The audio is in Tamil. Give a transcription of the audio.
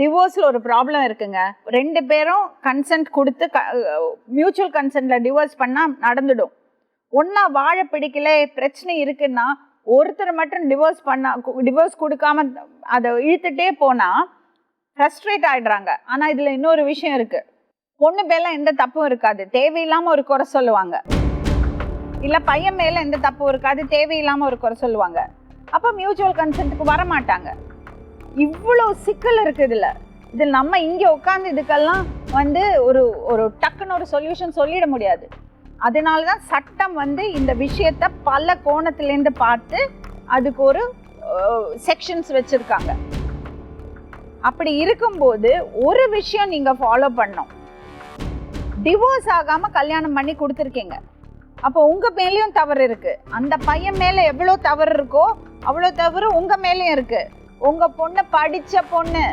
டிவோர்ஸில் ஒரு ப்ராப்ளம் இருக்குங்க. ரெண்டு பேரும் கன்சென்ட் கொடுத்து க மியூச்சுவல் கன்சென்ட்டில் டிவோர்ஸ் பண்ணால் நடந்துடும். ஒன்றா வாழ பிடிக்கல பிரச்சனை இருக்குன்னா ஒருத்தர் மட்டும் டிவோர்ஸ் பண்ணா டிவோர்ஸ் கொடுக்காம அதை இழுத்துட்டே போனால் ஃப்ரஸ்ட்ரேட் ஆகிடுறாங்க ஆனால் இதில் இன்னொரு விஷயம் இருக்குது பொண்ணு மேலே எந்த தப்பும் இருக்காது. தேவையில்லாமல் ஒரு குறை சொல்லுவாங்க. இல்லை பையன் மேலே எந்த தப்பும் இருக்காது. தேவையில்லாமல் ஒரு குறை சொல்லுவாங்க. அப்போ மியூச்சுவல் கன்சென்ட்டுக்கு வர மாட்டாங்க இவ்வளோ சிக்கல் இருக்குது இதில் இதில் நம்ம இங்கே உட்காந்து இதுக்கெல்லாம் வந்து ஒரு ஒரு டக்குன்னு ஒரு சொல்யூஷன் சொல்லிட முடியாது. அதனால தான் சட்டம் வந்து இந்த விஷயத்த பல கோணத்துலேருந்து பார்த்து அதுக்கு ஒரு செக்ஷன்ஸ் வச்சுருக்காங்க. அப்படி இருக்கும்போது ஒரு விஷயம் நீங்கள் ஃபாலோ பண்ணோம் டிவோர்ஸ் ஆகாமல் கல்யாணம் பண்ணி கொடுத்துருக்கீங்க. அப்போ உங்கள் மேலேயும் தவறு இருக்குது அந்த பையன் மேலே எவ்வளோ தவறு இருக்கோ அவ்வளோ தவறு உங்கள் மேலேயும் இருக்குது உங்கள் பொண்ணு படித்த பொண்ணு.